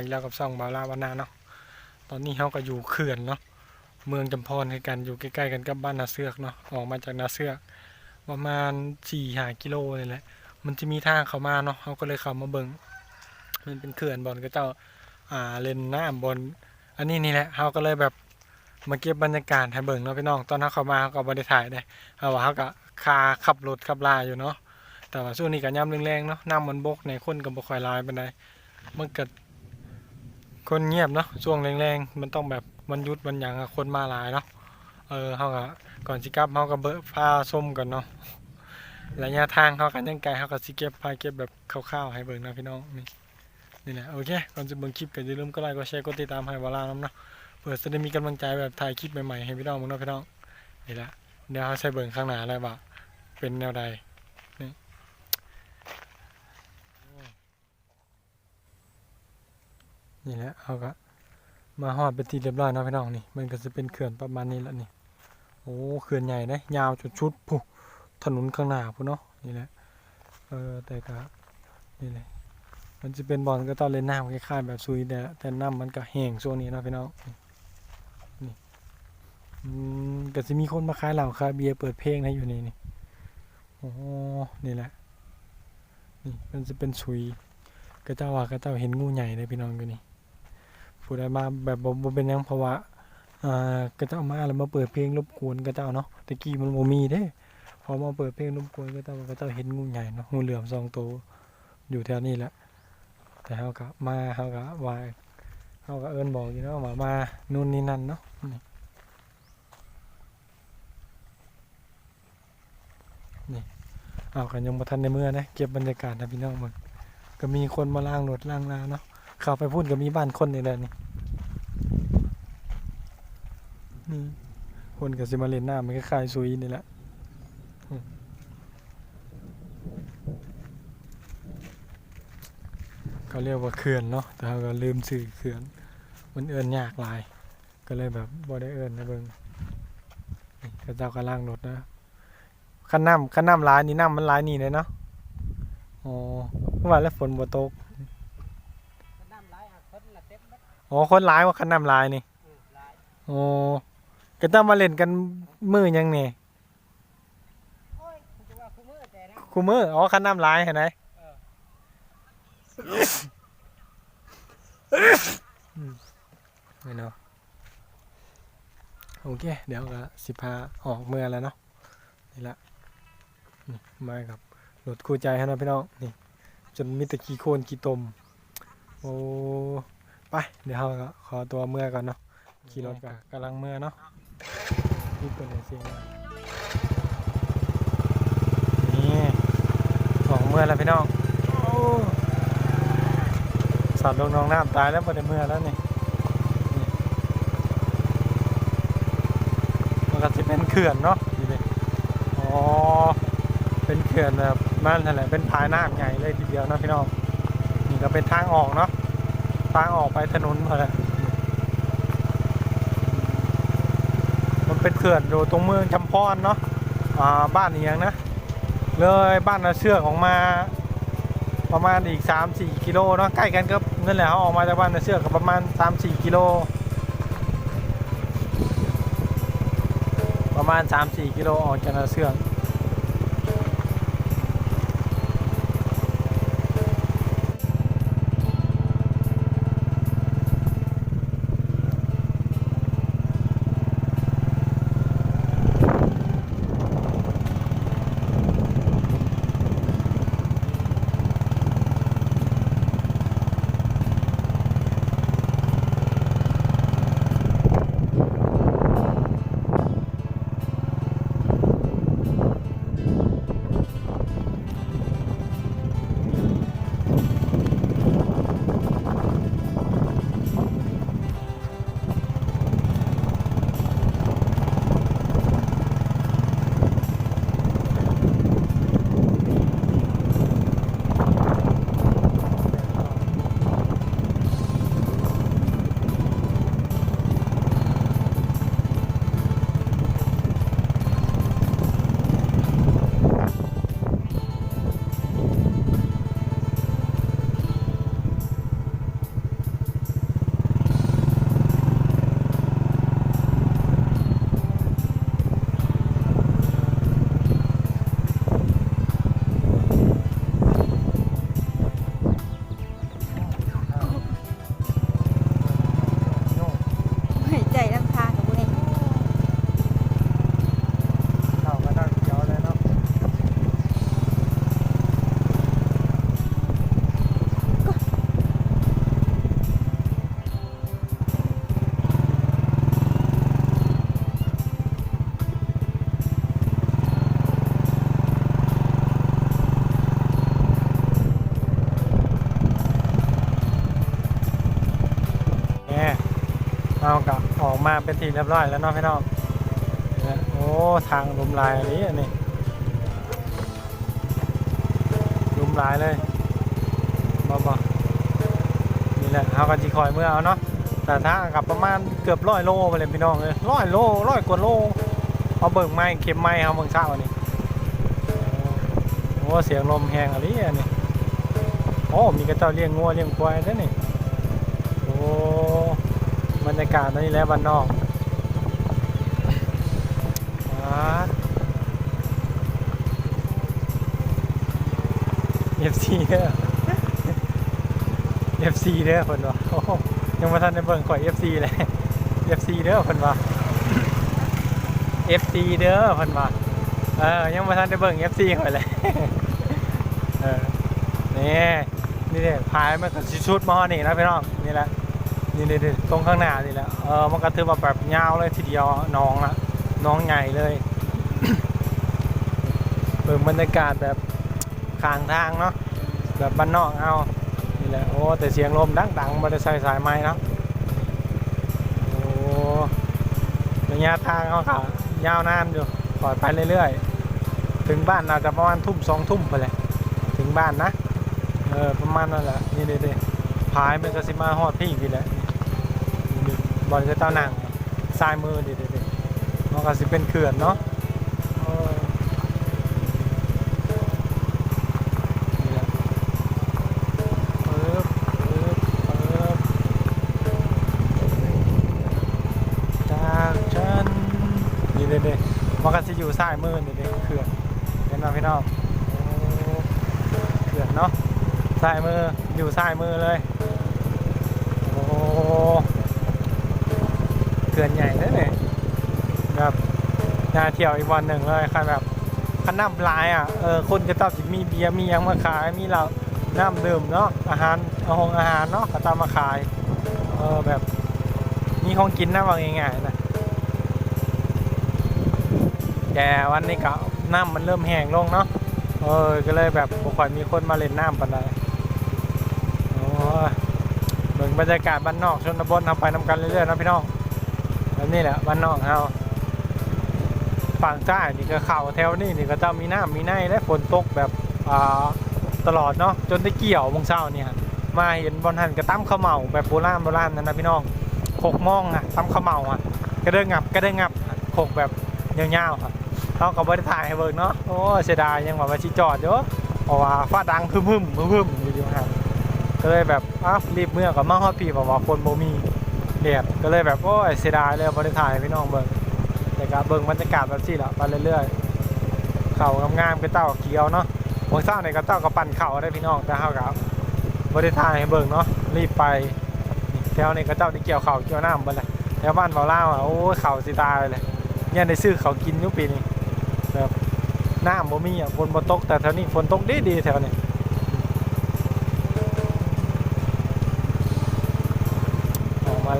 อีกแล้วกับซ่องบาลาวันนาเนาะตอนนี้เขาก็อยู่เขื่อนเนาะเมืองจำพรคือกันอยู่ใกล้ๆกันกับบ้านนาเสือกเนาะออกมาจากนาเสือกประมาณสี่หากิโลนี่แหละ มันจะมีทางเข้ามาเนาะเขาก็เลยเข้ามาเบิ่งมันเป็นเขื่อนบอลก็เจ้าอ่าเล่นน้ำบนอันนี้นี่แหละเขาก็เลยแบบมาเก็บบรรยากาศให้เบิ่งเนาะพี่น้องตอนเขาเข้ามาเขาก็บ่ได้ถ่ายได้เอาว่าเขาก็คาขับรถขับลาอยู่เนาะแต่ว่าช่วงนี้ก็ย่ำแรงๆเนาะน้ำมันบกในคนก็บ่ค่อยลายปานใดมันก็ คนเงียบเนาะช่วงแรงๆมันต้องแบบวันยุดวันหยังคนมาหลายเนาะเออเขาก็ก่อนสิกลับเขาก็เบิ่งพาส้มก่อนเนาะระยะทางเขากันยังไกลเขาก็สิเก็บพาเก็บแบบคร่าวๆให้เบิ่งนะพี่น้องนี่นี่แหละโอเคก่อนจะเบิ่งคลิปก็อย่าลืมกดไลค์กดแชร์กดติดตามให้วาลาน้ำเนาะเพื่อจะได้มีกำลังใจแบบถ่ายคลิปใหม่ๆให้พี่น้องมึงเนาะพี่น้องนี่ละเดี๋ยวเขาใส่เบิ่งข้างหน้าแล้วว่าเป็นแนวใด นี่แหละเขาก็มาฮอดเป็นที่เรียบร้อยนะพี่น้องนี่มันก็จะเป็นเขื่อนประมาณนี้แหละนี่โอ้เขื่อนใหญ่นะยาวจุดชุดผู้ถนนข้างหน้าผู้เนาะนี่แหละเออแต่ก็นี่แหละมันจะเป็นบอลก็ต้องเล่นน้ำคล้ายๆแบบซุยแต่แต่น้ำมันก็แห้งช่วงนี้นะพี่น้องอืมก็จะมีคนมาขายเหล้าขายเบียร์เปิดเพลงให้อยู่นี่นี่โอ้นี่แหละนี่มันจะเป็นชุยก็เจ้าว่าก็เจ้าเห็นงูใหญ่เลยพี่น้องอยู่นี่ ผู้ใดมาแบบบ่เป็นหยังเพราว่าอ่าก็เจ้ามาแล้วมาเปิดเพลงรบกวนก็เจ้าเนาะตะกี้มันบ่มีเด้พอมาเปิดเพลงรบกวนก็จ้าว่าก็จ้าเห็นงูใหญ่เนาะงูเหลือมสองตัวอยู่แถวนี้แหละแต่เฮาก็มาเฮาก็ว่าเฮาก็เอิ้นบอกอยู่เนาะว่ามานู่นนี่นั่นเนาะนี่เอากันยังมาทันในเมื่อนะเก็บบรรยากาศนะพี่น้องมึงก็มีคนมาล่างรถล่างลาเนาะ เข้าไปพูดก็มีบ้านคนนี่แหละนี่นี่คนก็สิมาเล่นน้ำมันก็คลายซุยนี่แหละเขาเรียกว่าเขื่อนเนาะแต่เราก็ลืมสื่อเขื่อน มันเอินยากหลาย ก็เลยแบบบ่ได้เอินนะเบิ่งนี่เจ้าก็ล่างรถนะขันน้ำขันน้ำร้ายนี่น้ำมันร้ายนี่เลยเนาะอ๋อเมื่อวานแล้วฝนบ่ตก อ๋อคนร้ายว่าขันน้ำร้ายนี่อืมลายอ๋อก็ต้องมาเล่นกันมือยังนี่โอ้ยคุณจะว่าคู่มือแต่นะคูมืออ๋อขันน้ำร้ายเห็นไหมเออไม่เนาะโอเค เดี๋ยวก็สิพาออกเมื่อแล้วเนาะนี่ละนี่มากับรถคู่ใจให้เนาะพี่น้องนี่จนมีแต่ขี้โคลนขี้ตมโอ้ ไป เดี๋ยวเราก็ขอตัวเมื่อก่อนเนาะขี่รถกันกำลังเมื่อเนาะนี่เป็นไงเสียงมานี่ออกเมื่อแล้วพี่น้องโอ้สัตว์ลงน้องน้ำตายแล้วพอได้เมื่อแล้วนี่นี่มันก็จะเป็นเขื่อนเนาะนี่เลยอ๋อเป็นเขื่อนแบบมันนั่นแหละเป็นพายน้ำใหญ่เลยทีเดียวเนาะพี่น้องนี่ก็เป็นทางออกเนาะทางออกไปถนนพอแล้วมันเป็นเขื่อนอยู่ตรงเมืองจำพรเนาะอ่าบ้านอียงนะ เลยบ้านนาเชือกออกมา ประมาณอีก 3-4 กิโลเนาะใกล้กันก็นั่นแหละเขาออกมาจากบ้านนาเชือกก็ประมาณ 3-4 กิโล ประมาณ 3-4 กิโลออกจากนาเชือก มาเป็นทีเรียบร้อยแล้วเนาะพี่น้องเนี่ยโอ้ทางลุมลายอันนี้อันนี้ลุมลายเลยบอบอนี่แหละเอากันจีคอยเมื่อเอาเนาะแต่ถ้ากับประมาณเกือบร้อยโลไปเลยพี่น้องเลยร้อยโลร้อยกว่าโลเอาเบิ่งไม้เข็มไม้เอาเบิ่งเช้าอันนี้โอ้เสียงลมแหงอะไรอันนี้โอ้มีกระเจ้าเลี้ยงงัวเลี้ยงควายด้วยนี่โอ้ บรรยากาศนนี้แหล้วบ้านนอกเอฟซีเด้อ FC เด้อเพิ่นว่าโอ้โหยังบ่ทันได้เบิ่งข่อย FC เลย FC เด้อเพิ่นว่า FC เด้อเพิ่นว่าเออยังบ่ทันได้เบิ่ง FC ข่อยเลยเออนี่นี่เด้พายมันก็สิชุดมอนี่นะพี่น้องนี่แหละ นี่นี่ตรงข้างหน้านี่แหละเออมันก็ถือว่าแบบยาวเลยทีเดียวน้องละน้องใหญ่เลยเบิ่งบรรยากาศแบบข้างทางเนาะแบบบ้านนอกเอานี่แหละโอ้แต่เสียงลมดังดังๆมาได้ใส่สายไม้เนาะโอ้ระยะทางเขาค่ะยาวนานอยู่ปล่อยไปเรื่อยๆ ถึงบ้านน่าจะประมาณทุ่มสองทุ่มไปเลยถึงบ้านนะเออประมาณนั่นแหละนี่เด็ดๆพายเป็นกสิมาฮอดพี่พี่แหละ บอลก็เต้าหนังซ้ายมือเด็ดๆมันก็สิเป็นเขื่อนเนาะเออนี่แหละปึ๊บปึ๊บปึ๊บจนเด็ดๆมันก็จะอยู่ซ้ายมือนี่เด็ดเขื่อนเห็นไหมพี่น้องเขื่อนเนาะซ้ายมืออยู่ซ้ายมือเลยโอ้ ขื่อนใหญ่เลยเนี่ยแบบน่าเที่ยวอีกวันหนึ่งเลยคันแบบคันน้ำลายอะเออคนก็ต้องสิมีเบียร์มียังมาขายมีเหล้าน้ำดื่มเนาะอาหารเอาของอาหารเนาะก็ตามมาขายเออแบบมีของกินนะว่าง่ายๆนะแต่วันนี้ก็น้ำมันเริ่มแห้งลงเนาะเออก็เลยแบบบ่ค่อยมีคนมาเล่นน้ำปานใดโอ้ยเบิ่งบรรยากาศบ้านนอกชนบททำไปนำกันเรื่อยๆนะพี่น้อง แล้วนี่แหละบ้านนอกเฮาฝั่งใต้นี่ก็เข่าแถวนี่นี่ก็จะมีน้ำมีในและฝนตกแบบตลอดเนาะจนได้เกี่ยววงเช้าเนี่ยมาเห็นบอลหันกระตั้มข้าวเหมาแบบโบราณโบราณนั่นนะพี่น้องโขกมองอะตั้มข้าวเหมาอะกระเด้งงับกระเด้งงับโขกแบบยาวๆครับเขาก็บริถ่ายให้เบิร์กเนาะโอ้เสียดายยังแบบว่าชิจอดเยอะเพราะว่าฟ้าดังพึ่มพึ่มพึ่มพึ่มอยู่ๆครับก็เลยแบบอ้าวรีบเมื่อกับมาฮอดปีเพราะว่าคนโบมี เดียดก็เลยแบบโอ้ยเสียดายเลยบริถ่ายพี่น้องเบิกแต่ก็เบิ่งบรรยากาศแบบนี้แหละไปเรื่อยๆเขางามๆเป็เต้าเขียวเนาะบางเช้าในกระเต้าก็ปั่นเข่าได้พี่น้องแต่เฮากับบริทายให้เบิ่งเนาะรีบไปแถวนี้กระเจ้าได้เกี่ยวเข่าเกี่ยวน้ำไปเลยแถวบ้านเบาเล่าอะโอ้ยเข่าสิตายเลยเนี่ยได้ซื้อเขากินทุกปีนี้แบบน้ำบ่มีอะฝนบ่ตกแต่แถวนี้ฝนตกดีดีแถวนี้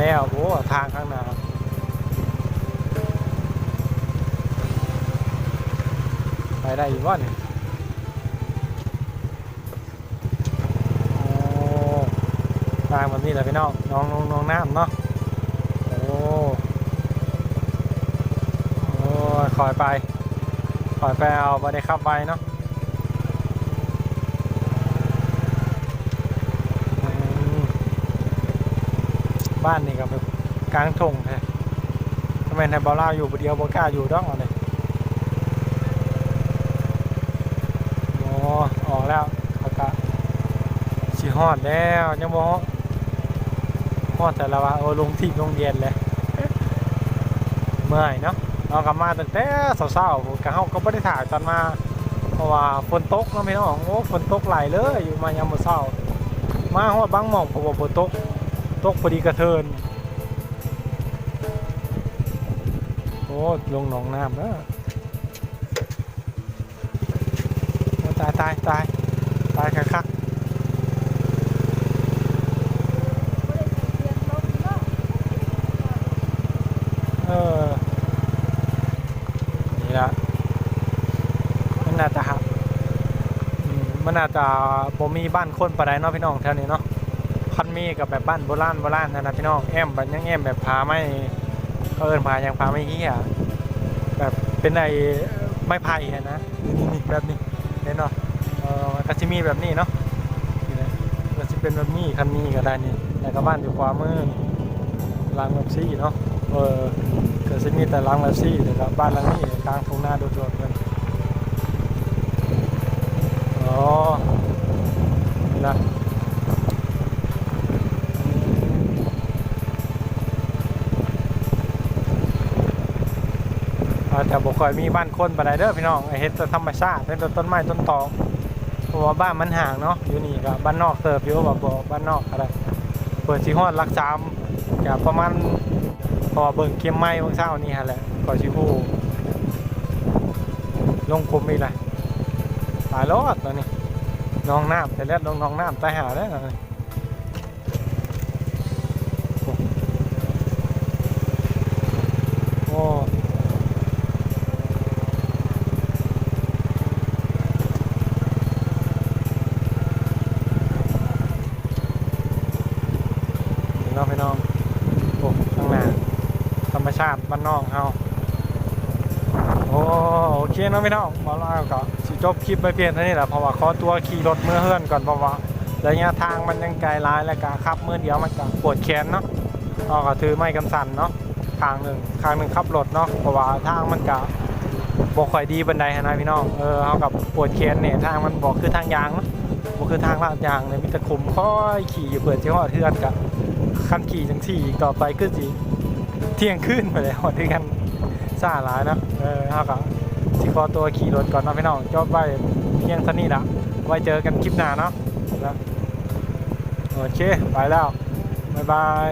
แล้วโอ้ทางข้างหน้าไปได้อีกว่านี่โอ้ทางแบบนี้แหละพี่น้องน้องน้องน้องน้ำเนาะโอ้โอ้ยคอยไปคอยไปเอาไปได้ขับไปเนาะ บ้านนี่ก็แบบกลางทงแท้ทำไมไทยบอล่าอยู่ผู้เดียวบกล้าอยู่ดอกเอาเลยโอ้ออกแล้วเขาก็สิฮอดแล้วยังบ่ฮอดแต่ละว่าโอ้ลงที่โรงเรียนเลยเมื่อยเนาะเอากลับมาตั้งแต่เช้าๆก็เฮาก็บ่ได้ถ่ายตอนมา เพราะว่าฝนตกเนาะพี่น้องโอ้ฝนตกไหลเลยอยู่มายามมื้อเช้ามาฮอดบางหม่องเพราะว่าฝนตก ตกพอดีกระเทิน โอ้ลงหนองน้ำเด้อโอ้ตายตายตายตายคักๆเออ นี่ละมันน่าจะหับอืมมันน่าจะบ่มีบ้านคนปานใดเนาะพี่น้องแถวนี้เนาะ พันมีกับแบบบ้านโบราณโบราณนะนะพี่น้องแอมแบบยังแอมแบบพาไม่เขาเอินพายังพาไม่เฮียแบบเป็นไอไม้ไผ่อะนะนี่นี่แบบนี้เห็นเนาะเออก็จะมีแบบนี้เนาะนี่นะก็จะเป็นแบบนี้คันนี้ก็ได้นี่แต่ก็บ้านอยู่ขวามือหลังแบบซี่เนาะเออก็จะมีแต่หลังแบบซี่แต่ก็บ้านหลังนี้กลางทุ่งนาโดดๆกันอ๋อนี่นะ อาจจะบ่ค่อยมีบ้านคนปานใดเด้อพี่น้องเฮ็ดแต่ธรรมชาติเป็นต้นไม้ต้นตอเพราะว่าบ้านมันห่างเนาะอยู่นี่ก็บ้านนอกเติบอยู่ว่บ่บ้านนอกอะไรเปิดสิฮอดหลักสามก็ประมาณพอเบิ่งเข็มไม้เบิ่งเช้านี่ฮะแหละก็สิฮู้ลงคุมอีกเลยตายรอดตอนนี้น้องน้ำแต่แรกลงน้องน้ำตายหาแล้วนะโอ้ พี่น้องพี่น้องโอ้ข้างหน้าธรรม ชาติบ้านนอกเฮาโอ้โอเคเนาะพี่น้องมาแล้วก็สิจบคลิปไปเพียงเท่านี้แหละเพราะว่าขอตัวขี่รถเมื่อเฮือนก่อนเพราะว่าระยะทางมันยังไกลหลายแล้วก็ขับเมื่อเดียวมันก็ปวดแขนเนาะเราก็ถือไม้กันสั่นเนาะข้างหนึ่งข้างหนึ่งขับรถเนาะเพราะว่าทางมันก็บ่ค่อยดีบันไดนะพี่น้องเออเฮากับปวดแขนเนี่ยทางมันบ่คือทางยางเนาะบ่คือทางลาดยางเนี่ยมีต่ขุมค่อยขี่อยู่เปิดสิฮอเฮือนก็คันขี่จังสี่อีกต่อไปคือสิ เที่ยงคืนไปแล้วด้วยกันซ่าหลายนะเออเฮาก็สิขอตัวขี่รถก่อนนาะพี่น้องจบไว้เพียงเท่านี้ละไว้เจอกันคลิปหน้าเนาะแล้วโอเค ไปแล้ว บ๊ายบาย